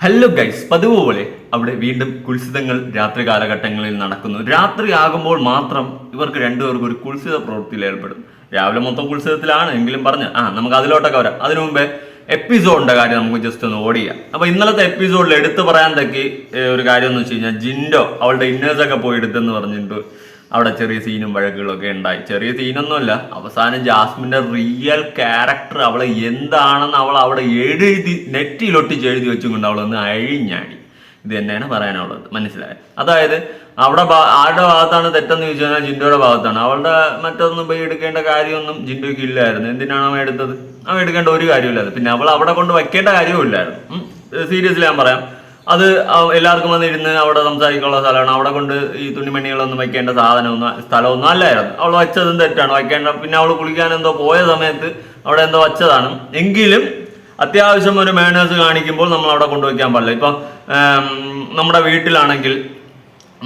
Hello guys പതിവ് പോലെ അവിടെ വീണ്ടും കുൽസിതങ്ങൾ രാത്രി കാലഘട്ടങ്ങളിൽ നടക്കുന്നു. രാത്രി ആകുമ്പോൾ മാത്രം ഇവർക്ക് രണ്ടുപേർക്കും ഒരു കുൽസിത പ്രവൃത്തിയിൽ ഏർപ്പെടും. രാവിലെ മൊത്തം കുൽസിതത്തിലാണ് എങ്കിലും പറഞ്ഞ് ആ നമുക്ക് അതിലോട്ടൊക്കെ വരാം. അതിനു മുമ്പേ എപ്പിസോഡിന്റെ കാര്യം നമുക്ക് ജസ്റ്റ് ഒന്ന് ഓടിയാം അപ്പൊ ഇന്നലത്തെ എപ്പിസോഡിൽ എടുത്തു പറയാൻ തക്കി ഒരു കാര്യം എന്ന് വെച്ച് കഴിഞ്ഞാൽ ജിൻഡോ അവളുടെ ഇന്നേഴ്സ് ഒക്കെ പോയി എടുത്തെന്ന് പറഞ്ഞിട്ട് അവിടെ ചെറിയ സീനും വഴക്കുകളൊക്കെ ഉണ്ടായി. ചെറിയ സീനൊന്നുമല്ല അവസാനം ജാസ്മിന്റെ റിയൽ ക്യാരക്ടർ അവളെ എന്താണെന്ന് അവൾ അവിടെ എഴുതി നെറ്റിലൊട്ടിച്ച് എഴുതി വെച്ചുകൊണ്ട് അവളൊന്ന് അഴിഞ്ഞാടി. ഇത് തന്നെയാണ് പറയാനുള്ളത്. മനസ്സിലായത് അതായത് അവിടെ ആരുടെ ഭാഗത്താണ് തെറ്റെന്ന് ചോദിച്ചു കഴിഞ്ഞാൽ ജിൻഡോയുടെ ഭാഗത്താണ്. അവളുടെ മറ്റൊന്നും പോയി എടുക്കേണ്ട കാര്യമൊന്നും ജിൻഡോയ്ക്ക് ഇല്ലായിരുന്നു. എന്തിനാണ് അവൻ എടുത്തത്? അവൻ എടുക്കേണ്ട ഒരു കാര്യമില്ലായിരുന്നു പിന്നെ അവൾ അവിടെ കൊണ്ട് വയ്ക്കേണ്ട കാര്യവും ഇല്ലായിരുന്നു സീരിയസ്ലി ഞാൻ പറയാം. അത് എല്ലാവർക്കും വന്നിരുന്ന് അവിടെ സംസാരിക്കാനുള്ള സ്ഥലമാണ്. അവിടെ കൊണ്ട് ഈ തുണിമണികളൊന്നും വയ്ക്കേണ്ട സാധനമൊന്നും സ്ഥലമൊന്നും അല്ലായിരുന്നു അവൾ വച്ചതും തെറ്റാണ്. വയ്ക്കേണ്ട പിന്നെ അവൾ കുളിക്കാൻ എന്തോ പോയ സമയത്ത് അവിടെ എന്തോ വച്ചതാണ്. എങ്കിലും അത്യാവശ്യം ഒരു മേനേഴ്സ് കാണിക്കുമ്പോൾ നമ്മൾ അവിടെ കൊണ്ടുവയ്ക്കാൻ പാടില്ല. ഇപ്പം നമ്മുടെ വീട്ടിലാണെങ്കിൽ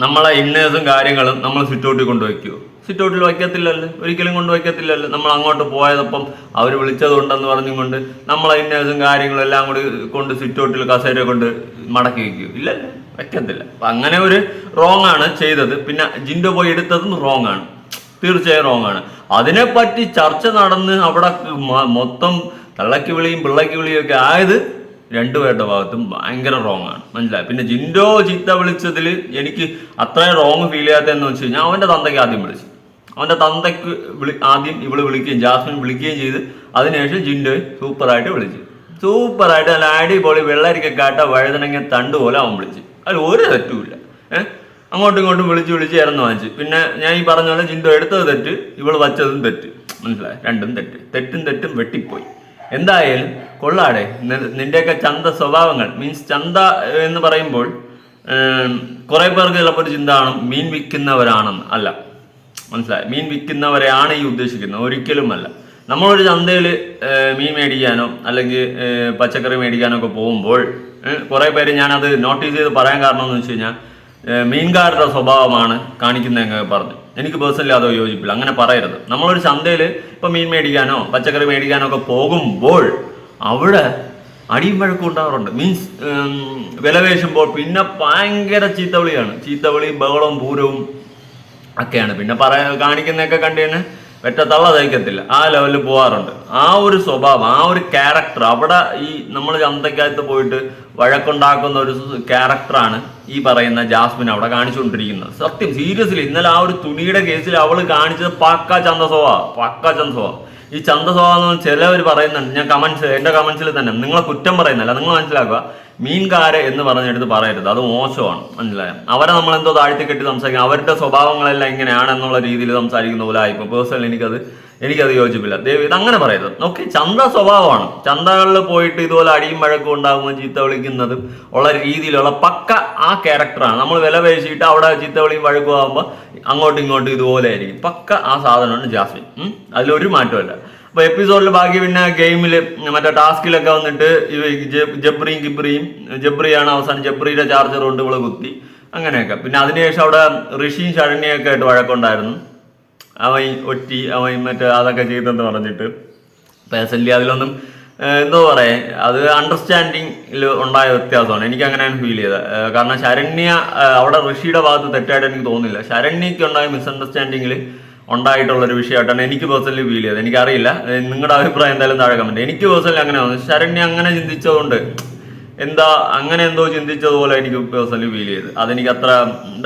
നമ്മളെ ഇന്നേഴ്സും കാര്യങ്ങളും നമ്മൾ സിറ്റൗട്ടിൽ കൊണ്ടുവയ്ക്കുമോ സിറ്റൗട്ടിൽ വയ്ക്കത്തില്ലല്ലോ. ഒരിക്കലും കൊണ്ട് വയ്ക്കത്തില്ലല്ലോ. നമ്മൾ അങ്ങോട്ട് പോയതപ്പം അവർ വിളിച്ചതുണ്ടെന്ന് പറഞ്ഞും കൊണ്ട് നമ്മൾ ഇന്നേഴ്സും കാര്യങ്ങളും എല്ലാം കൂടി കൊണ്ട് സിറ്റൗട്ടിൽ കസേര കൊണ്ട് മടക്കി വയ്ക്കും. ഇല്ലല്ലോ. വയ്ക്കത്തില്ല. അപ്പം അങ്ങനെ ഒരു റോങ് ആണ് ചെയ്തത്. പിന്നെ ജിൻഡോ പോയി എടുത്തതും റോങ് ആണ്. തീർച്ചയായും റോങ് ആണ്. അതിനെപ്പറ്റി ചർച്ച നടന്ന് അവിടെ മൊത്തം തള്ളക്ക് വിളിയും പിള്ളക്കി വിളിയും ഒക്കെ ആയത് രണ്ടുപേരുടെ ഭാഗത്തും ഭയങ്കര റോങ് ആണ്. മനസ്സിലായി? പിന്നെ ജിൻഡോ ചീത്ത വിളിച്ചതിൽ എനിക്ക് അത്രയും റോങ് ഫീൽ ചെയ്യാത്തതെന്ന് വെച്ച് കഴിഞ്ഞാൽ അവന്റെ തന്തയ്ക്ക് ആദ്യം വിളിച്ചു. അവന്റെ തന്തയ്ക്ക് വിളി ആദ്യം ഇവൾ വിളിക്കുകയും ജാസ്മിൻ വിളിക്കുകയും ചെയ്ത് അതിനുശേഷം ജിൻഡോയ് സൂപ്പറായിട്ട് വിളിച്ചു. സൂപ്പറായിട്ട് നല്ല അടിപൊളി വെള്ളരിക്കാട്ട വഴുതണങ്ങിയ തണ്ട് പോലെ അവൻ വിളിച്ചു. അതിൽ ഒരു തെറ്റുമില്ല ഏഹ് അങ്ങോട്ടും ഇങ്ങോട്ടും വിളിച്ച് വിളിച്ച് ഇറന്നു വാങ്ങിച്ചു. പിന്നെ ഞാൻ ഈ പറഞ്ഞ പോലെ ജിൻഡോ എടുത്തത് തെറ്റ് ഇവൾ വച്ചതും തെറ്റ്. മനസ്സിലായി? രണ്ടും തെറ്റ്. തെറ്റും തെറ്റും വെട്ടിപ്പോയി. എന്തായാലും കൊള്ളാടെ. നിന്റെയൊക്കെ ചന്ത സ്വഭാവങ്ങൾ മീൻസ് ചന്ത എന്ന് പറയുമ്പോൾ കുറേ പേർക്ക് ചിലപ്പോൾ ഒരു ചിന്ത കാണും മീൻ വിൽക്കുന്നവരാണെന്ന്. അല്ല. മനസ്സിലായി? മീൻ വിൽക്കുന്നവരെയാണ് ഈ ഉദ്ദേശിക്കുന്നത്. ഒരിക്കലുമല്ല. നമ്മളൊരു ചന്തയിൽ മീൻ മേടിക്കാനോ അല്ലെങ്കിൽ പച്ചക്കറി മേടിക്കാനോ ഒക്കെ പോകുമ്പോൾ കുറേ പേര് ഞാനത് നോട്ടീസ് ചെയ്ത് പറയാൻ കാരണം എന്ന് വെച്ച് കഴിഞ്ഞാൽ മീൻകാരുടെ സ്വഭാവമാണ് കാണിക്കുന്നതെന്ന് പറഞ്ഞു. എനിക്ക് പേഴ്സണലി അതോ യോജിപ്പില്ല. അങ്ങനെ പറയരുത്. നമ്മളൊരു ചന്തയിൽ ഇപ്പം മീൻ മേടിക്കാനോ പച്ചക്കറി മേടിക്കാനോ ഒക്കെ പോകുമ്പോൾ അവിടെ അടിയും വഴക്കും ഉണ്ടാവാറുണ്ട്. മീൻസ് വില വേശുമ്പോൾ പിന്നെ ഭയങ്കര ചീത്തവിളിയാണ്. ചീത്തവിളി ബഹളവും പൂരവും ഒക്കെയാണ്. പിന്നെ പറയാ കാണിക്കുന്നതൊക്കെ കണ്ടു തന്നെ വെറ്റ തള്ള തയ്ക്കത്തില്ല ആ ലെവലിൽ പോകാറുണ്ട് ആ ഒരു സ്വഭാവം ആ ഒരു ക്യാരക്ടർ അവിടെ ഈ നമ്മൾ ചന്തക്കകത്ത് പോയിട്ട് വഴക്കുണ്ടാക്കുന്ന ഒരു ക്യാരക്ടറാണ് ഈ പറയുന്ന ജാസ്മിൻ അവിടെ കാണിച്ചുകൊണ്ടിരിക്കുന്നത്. സത്യം സീരിയസ്ലി ഇന്നലെ ആ ഒരു തുണിയുടെ കേസിൽ അവൾ കാണിച്ചത് പക്ക ചന്ത സ്വഭാവ പക്ക ചന്ത സ്വഭാവം. ഈ ചന്ത സ്വഭാവം ചിലവർ പറയുന്നുണ്ട്. ഞാൻ കമൻസ് എന്റെ കമൻസിൽ തന്നെ നിങ്ങളെ കുറ്റം പറയുന്നില്ല നിങ്ങൾ മനസ്സിലാക്കുക. മീൻകാരെ എന്ന് പറഞ്ഞെടുത്ത് പറയരുത്. അത് മോശമാണ്. മനസ്സിലായോ? അവരെ നമ്മൾ എന്തോ താഴ്ത്തി കെട്ടി സംസാരിക്കും. അവരുടെ സ്വഭാവങ്ങളെല്ലാം ഇങ്ങനെയാണ് എന്നുള്ള രീതിയിൽ സംസാരിക്കുന്ന പോലെ ആയിപ്പോ. പേഴ്സണലി എനിക്കത് എനിക്കത് യോജിപ്പില്ല. ദൈവം ഇത് അങ്ങനെ പറയരുത്. ഓക്കെ ചന്ത സ്വഭാവമാണ്. ചന്തകളിൽ പോയിട്ട് ഇതുപോലെ അടിയും വഴക്കും ഉണ്ടാകുമ്പോൾ ചീത്ത വിളിക്കുന്നതും ഉള്ള രീതിയിലുള്ള പക്ക ആ ക്യാരക്ടറാണ് നമ്മൾ വില പേശിയിട്ട് അവിടെ ചീത്ത വിളിയും വഴക്കും ആകുമ്പോൾ അങ്ങോട്ടും ഇങ്ങോട്ടും ഇതുപോലെ ആയിരിക്കും. പക്ക ആ സാധനമാണ് ജാസ്മിൻ. അതിലൊരു മാറ്റമില്ല അപ്പൊ എപ്പിസോഡിൽ ബാക്കി പിന്നെ ഗെയിമിൽ മറ്റേ ടാസ്കിലൊക്കെ വന്നിട്ട് ജബ്രിയും കിബ്രിയും ജബ്രിയാണ് അവസാനം ജബ്രിയുടെ ചാർജർ കൊണ്ട് ഇവിടെ കുത്തി. അങ്ങനെയൊക്കെ. പിന്നെ അതിനുശേഷം അവിടെ ഋഷിയും ശരണ്യൊക്കെ ആയിട്ട് വഴക്കുണ്ടായിരുന്നു. അവൻ ഒറ്റി അവൻ മറ്റേ അതൊക്കെ ചെയ്തെന്ന് പറഞ്ഞിട്ട്. പേഴ്സണലി അതിലൊന്നും എന്തോ പറയാ അത് അണ്ടർസ്റ്റാൻഡിങ്ങിൽ ഉണ്ടായ വ്യത്യാസമാണ്. എനിക്ക് അങ്ങനെയാണ് ഫീൽ ചെയ്തത്. കാരണം ശരണ്യ അവിടെ ഋഷിയുടെ ഭാഗത്ത് തെറ്റായിട്ട് എനിക്ക് തോന്നുന്നില്ല. ശരണ്യക്ക് ഉണ്ടായ മിസ്അണ്ടർസ്റ്റാൻഡിങ്ങിൽ ഉണ്ടായിട്ടുള്ള ഒരു വിഷയമായിട്ടാണ് എനിക്ക് പേഴ്സണലി ഫീൽ ചെയ്തത്. എനിക്കറിയില്ല. നിങ്ങളുടെ അഭിപ്രായം എന്തായാലും താഴെ കമന്റ് എനിക്ക് പേഴ്സണലി അങ്ങനെ തോന്നുന്നു. ശരണ്യ അങ്ങനെ ചിന്തിച്ചതുകൊണ്ട് എന്താ അങ്ങനെ എന്തോ ചിന്തിച്ചതുപോലെ എനിക്ക് പേഴ്സണലി ഫീൽ ചെയ്ത് അതെനിക്ക് അത്ര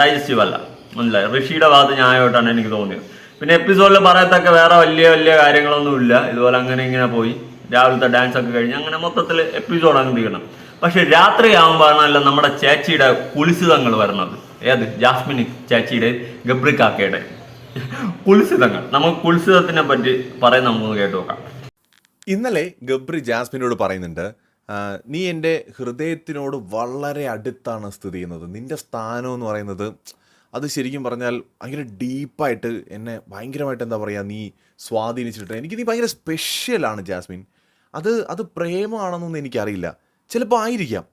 ഡൈജസ്റ്റീവ് അല്ല. മനസ്സിലായി? ഋഷിയുടെ ഭാഗത്ത് ന്യായമായിട്ടാണ് എനിക്ക് തോന്നിയത്. പിന്നെ എപ്പിസോഡിൽ പറയത്തൊക്കെ വേറെ വലിയ വലിയ കാര്യങ്ങളൊന്നും ഇല്ല. ഇതുപോലെ അങ്ങനെ ഇങ്ങനെ പോയി. രാവിലത്തെ ഡാൻസ് ഒക്കെ കഴിഞ്ഞ് അങ്ങനെ മൊത്തത്തിൽ എപ്പിസോഡ് അങ്ങ് തീരണം. പക്ഷെ രാത്രി ആകുമ്പോഴാണല്ലോ നമ്മുടെ ചേച്ചിയുടെ കുളിസിതങ്ങൾ വരുന്നത് ഏത്? ജാസ്മിൻ ചേച്ചിയുടെ ഗബ്രിക്കാക്കയുടെ കുലിസിതങ്ങൾ നമുക്ക് കുൽസിതത്തിനെ പറ്റി പറയുന്ന നമുക്ക് കേട്ടു നോക്കാം. ഇന്നലെ ഗബ്രി ജാസ്മിനോട് പറയുന്നുണ്ട് നീ എന്റെ ഹൃദയത്തിനോട് വളരെ അടുത്താണ് സ്ഥിതി ചെയ്യുന്നത്. നിന്റെ സ്ഥാനം എന്ന് പറയുന്നത് അത് ശരിക്കും പറഞ്ഞാൽ ഭയങ്കര ഡീപ്പായിട്ട് എന്നെ ഭയങ്കരമായിട്ട് എന്താ പറയുക നീ സ്വാധീനിച്ചിട്ടുണ്ട്. എനിക്ക് നീ ഭയങ്കര സ്പെഷ്യലാണ് ജാസ്മിൻ. അത് അത് പ്രേമമാണെന്നൊന്നും എനിക്കറിയില്ല. ചിലപ്പോൾ ആയിരിക്കാം.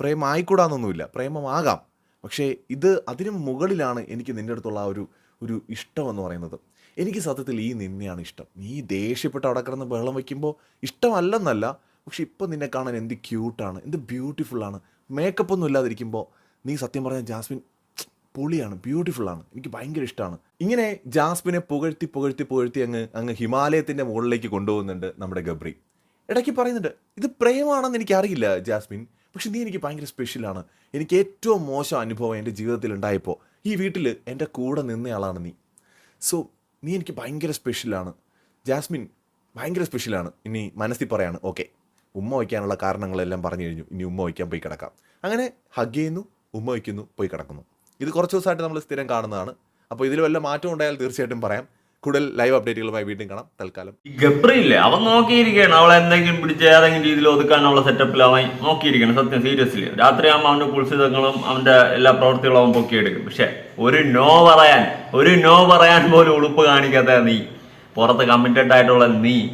പ്രേമം ആയിക്കൂടാന്നൊന്നുമില്ല. പ്രേമമാകാം പക്ഷേ ഇത് അതിന് മുകളിലാണ് എനിക്ക് നിന്റെ അടുത്തുള്ള ആ ഒരു ഒരു ഇഷ്ടം എന്ന് പറയുന്നത്. എനിക്ക് സത്യത്തിൽ ഈ നിന്നെയാണ് ഇഷ്ടം. നീ ദേഷ്യപ്പെട്ട് അവിടെ കിടന്ന് ബഹളം വയ്ക്കുമ്പോൾ ഇഷ്ടമല്ലെന്നല്ല പക്ഷെ ഇപ്പം നിന്നെ കാണാൻ എന്ത് ക്യൂട്ടാണ് എന്ത് ബ്യൂട്ടിഫുള്ളാണ്. മേക്കപ്പ് ഒന്നും ഇല്ലാതിരിക്കുമ്പോൾ നീ സത്യം പറഞ്ഞാൽ ജാസ്മിൻ പൊളിയാണ് ബ്യൂട്ടിഫുള്ളാണ്. എനിക്ക് ഭയങ്കര ഇഷ്ടമാണ് ഇങ്ങനെ ജാസ്മിനെ പുകഴ്ത്തി പുകഴ്ത്തി പുകഴ്ത്തി അങ്ങ് അങ്ങ് ഹിമാലയത്തിന്റെ മുകളിലേക്ക് കൊണ്ടുപോകുന്നുണ്ട് നമ്മുടെ ഗബ്രി. ഇടയ്ക്ക് പറയുന്നുണ്ട് ഇത് പ്രേമാണെന്ന് എനിക്കറിയില്ല ജാസ്മിൻ പക്ഷെ നീ എനിക്ക് ഭയങ്കര സ്പെഷ്യലാണ് എനിക്ക് ഏറ്റവും മോശം അനുഭവം എന്റെ ജീവിതത്തിൽ ഉണ്ടായപ്പോൾ ഈ വീട്ടിൽ എന്റെ കൂടെ നിന്നയാളാണ് നീ. സോ നീ എനിക്ക് ഭയങ്കര സ്പെഷ്യലാണ് ജാസ്മിൻ ഭയങ്കര സ്പെഷ്യലാണ് ഇനി മനസ്സിൽ പറയാണ് ഓക്കെ ഉമ്മ വയ്ക്കാനുള്ള കാരണങ്ങളെല്ലാം പറഞ്ഞു കഴിഞ്ഞു. ഇനി ഉമ്മ വയ്ക്കാൻ പോയി കിടക്കാം. അങ്ങനെ ഹഗ് ചെയ്യുന്നു ഉമ്മ വയ്ക്കുന്നു പോയി കിടക്കുന്നു. ഇത് കുറച്ച് ദിവസമായിട്ട് നമ്മൾ സ്ഥിരം കാണുന്നതാണ്. അപ്പോൾ ഇതിൽ വല്ല മാറ്റം ഉണ്ടായാൽ തീർച്ചയായിട്ടും പറയാം. കൂടുതൽ ലൈവ് അപ്ഡേറ്റുകളുമായി വീണ്ടും കാണാം. തൽക്കാലം. ഗബ്രിയില്ലേ അവൻ നോക്കിയിരിക്കുകയാണ്. അവളെ എന്തെങ്കിലും പിടിച്ച് ഏതെങ്കിലും രീതിയിൽ ഒതുക്കാനുള്ള സെറ്റപ്പിൽ അവൻ നോക്കിയിരിക്കണം സത്യം സീരിയസ്ലി രാത്രിയാകുമ്പോൾ അവന്റെ കുൽസിതങ്ങളും അവന്റെ എല്ലാ പ്രവൃത്തികളും അവൻ പൊക്കിയെടുക്കും. പക്ഷെ ഒരു നോ പറയാൻ ഒരു നോ പറയാൻ പോലും ഉളുപ്പ് കാണിക്കാത്ത നീ പുറത്ത് കമ്മിറ്റഡ് ആയിട്ടുള്ള നീ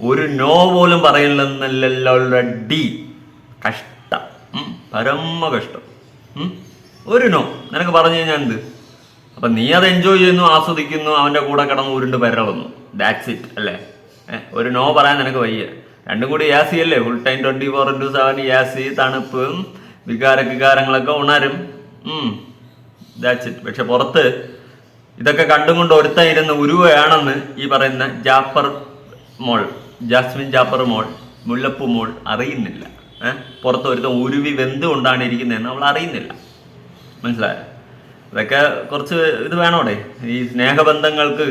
ഒരു നോ പോലും പറയില്ലെന്നല്ലോ ഡി. കഷ്ടം. പരമ കഷ്ടം. ഒരു നോ നിനക്ക് പറഞ്ഞു കഴിഞ്ഞാൽ എന്ത്? അപ്പൊ നീ അത് എൻജോയ് ചെയ്യുന്നു ആസ്വദിക്കുന്നു അവന്റെ കൂടെ കിടന്ന് ഉരുണ്ട് പരളുന്നു. ദാറ്റ്സ് ഇറ്റ് അല്ലേ? ഒരു നോ പറയാൻ നിനക്ക് വയ്യ. രണ്ടും കൂടി യാസി അല്ലേ full time twenty four into seven യാസി തണുപ്പ് വികാര വികാരങ്ങളൊക്കെ ഉണരും ദാറ്റ്സ് ഇറ്റ് പക്ഷെ പുറത്ത് ഇതൊക്കെ കണ്ടും കൊണ്ട് ഇരുന്ന് ഉരുവയാണെന്ന് ഈ പറയുന്ന ജാപ്പർ മോൾ ജാസ്മിൻ ജാപ്പർ മോൾ മുല്ലപ്പൂ മോൾ അറിയുന്നില്ല. ഏഹ് പുറത്ത് ഒരുത്തൻ ഉരുവി വെന്ത് കൊണ്ടാണ് ഇരിക്കുന്നതെന്ന് അവൾ അറിയുന്നില്ല. മനസ്സിലായോ? ഇതൊക്കെ കുറച്ച് ഇത് വേണോടെ? ഈ സ്നേഹബന്ധങ്ങൾക്ക്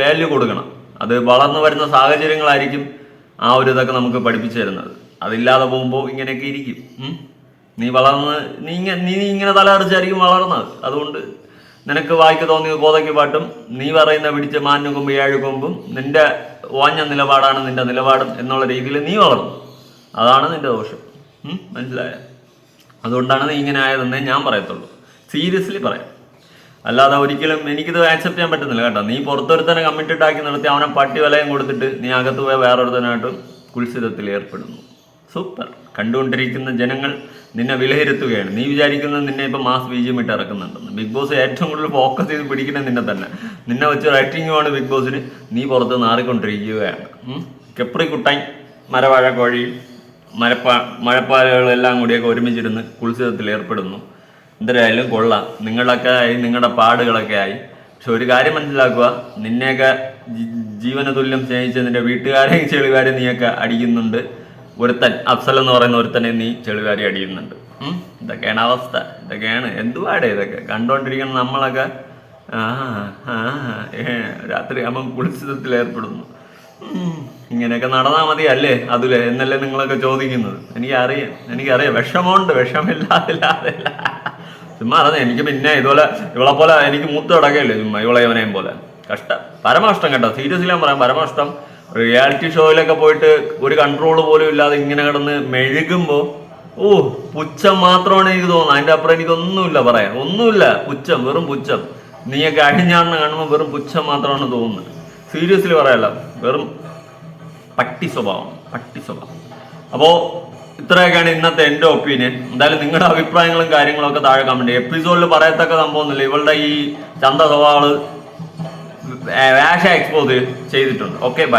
വാല്യൂ കൊടുക്കണം. അത് വളർന്നു വരുന്ന സാഹചര്യങ്ങളായിരിക്കും ആ ഒരു ഇതൊക്കെ നമുക്ക് പഠിപ്പിച്ചു തരുന്നത്. അതില്ലാതെ പോകുമ്പോൾ ഇങ്ങനെയൊക്കെ ഇരിക്കും. നീ വളർന്ന് നീ ഇങ്ങനെ നീ ഇങ്ങനെ തലറിച്ചായിരിക്കും വളർന്നത്. അതുകൊണ്ട് നിനക്ക് വായിക്ക് തോന്നിയ കോതയ്ക്ക് പാട്ടും നീ പറയുന്ന പിടിച്ച മാഞ്ഞു കൊമ്പ് ഏഴ് കൊമ്പും നിന്റെ ഓഞ്ഞ നിലപാടാണ് നിന്റെ നിലപാടും എന്നുള്ള രീതിയിൽ നീ വളർന്നു. അതാണ് നിന്റെ ദോഷം. മനസ്സിലായോ? അതുകൊണ്ടാണ് നീ ഇങ്ങനെ ആയതെന്നേ ഞാൻ പറയത്തുള്ളൂ. സീരിയസ്ലി പറയാം. അല്ലാതെ ഒരിക്കലും എനിക്കിത് ആക്സെപ്റ്റ് ചെയ്യാൻ പറ്റുന്നില്ല കേട്ടോ. നീ പുറത്തൊരുത്തനെ കമ്മിറ്റഡ് ആക്കി നിർത്തി അവനെ പട്ടി വിലയും കൊടുത്തിട്ട് നീ അകത്ത് പോയ വേറൊരുത്തനായിട്ട് കുൽസിതത്തിൽ ഏർപ്പെടുന്നു. സൂപ്പർ കണ്ടുകൊണ്ടിരിക്കുന്ന ജനങ്ങൾ നിന്നെ വിലയിരുത്തുകയാണ്. നീ വിചാരിക്കുന്നത് നിന്നെ ഇപ്പം മാസ് ബീജം ഇട്ട് ഇറക്കുന്നുണ്ടെന്ന്. ബിഗ് ബോസ് ഏറ്റവും കൂടുതൽ ഫോക്കസ് ചെയ്ത് പിടിക്കുന്നത് നിന്നെ തന്നെ. നിന്നെ വെച്ച് റൈറ്റിംഗുമാണ് ബിഗ് ബോസിന് നീ. പുറത്ത് നാറിക്കൊണ്ടിരിക്കുകയാണ്. കെപ്രി കുട്ടാൻ മരവാഴ കോഴി മരപ്പാ മഴപ്പാലുകളെല്ലാം കൂടിയൊക്കെ ഒരുമിച്ചിരുന്ന് കുൽസിതത്തിൽ ഏർപ്പെടുന്നു. എന്തരായാലും കൊള്ളാം. നിങ്ങളൊക്കെ ആയി നിങ്ങളുടെ പാടുകളൊക്കെ ആയി. പക്ഷെ ഒരു കാര്യം മനസ്സിലാക്കുക നിന്നെയൊക്കെ ജീവനതുല്യം ജീവന തുല്യം സ്നേഹിച്ച നിന്റെ വീട്ടുകാരെയും ചെളികാരെ നീയൊക്കെ അടിക്കുന്നുണ്ട്. ഒരുത്തൻ അഫ്സൽ എന്ന് പറയുന്ന ഒരുത്തനെ നീ ചെളികാരി അടിയുന്നുണ്ട് ഉം? ഇതൊക്കെയാണ് അവസ്ഥ. ഇതൊക്കെയാണ്. എന്തുവാടേ ഇതൊക്കെ? കണ്ടോണ്ടിരിക്കുന്ന നമ്മളൊക്കെ രാത്രിയാകുമ്പം കുളിച്ചിതത്തിൽ ഏർപ്പെടുന്നു. ഇങ്ങനെയൊക്കെ നടന്നാൽ മതി അല്ലേ? അതിലെ എന്നല്ലേ നിങ്ങളൊക്കെ ചോദിക്കുന്നത്? എനിക്കറിയാം. എനിക്കറിയാം. വിഷമമുണ്ട്. വിഷമില്ലാതില്ലാതെ ചുമ്മാ അതെ എനിക്ക് പിന്നെ ഇതുപോലെ ഇവളെ പോലെ എനിക്ക് മൂത്ത് കിടക്കയില്ലേ ചുമ്മാ ഇവളെ ഇവനെയും പോലെ. കഷ്ടം. പരമാഷ്ടം കേട്ടോ. സീരിയസ്ലി ഞാൻ പറയാം പരമാഷ്ടം. റിയാലിറ്റി ഷോയിലൊക്കെ പോയിട്ട് ഒരു കൺട്രോൾ പോലും ഇല്ലാതെ ഇങ്ങനെ കിടന്ന് മെഴുകുമ്പോൾ ഓ പുച്ഛം മാത്രമാണ് എനിക്ക് തോന്നുന്നത്. അതിന്റെ അപ്പുറം എനിക്കൊന്നുമില്ല പറയാൻ. ഒന്നുമില്ല പുച്ഛം വെറും പുച്ഛം. നീയൊക്കെ അഴിഞ്ഞാണെന്ന് കാണുമ്പോൾ വെറും പുച്ഛം മാത്രമാണ് തോന്നുന്നത്. സീരിയസ്ലി പറയല്ല വെറും പട്ടി സ്വഭാവം പട്ടി സ്വഭാവം. അപ്പോൾ ഇത്രയൊക്കെയാണ് ഇന്നത്തെ എന്റെ ഒപ്പീനിയൻ എന്തായാലും നിങ്ങളുടെ അഭിപ്രായങ്ങളും കാര്യങ്ങളും ഒക്കെ താഴെ ചെയ്യും എപ്പിസോഡിൽ പറയത്തക്ക സംഭവമൊന്നുമില്ല ഇവളുടെ ഈ ചന്ത സ്വഭാവങ്ങൾ വേഷ എക്സ്പോസ് ചെയ്തിട്ടുണ്ട്. Okay bye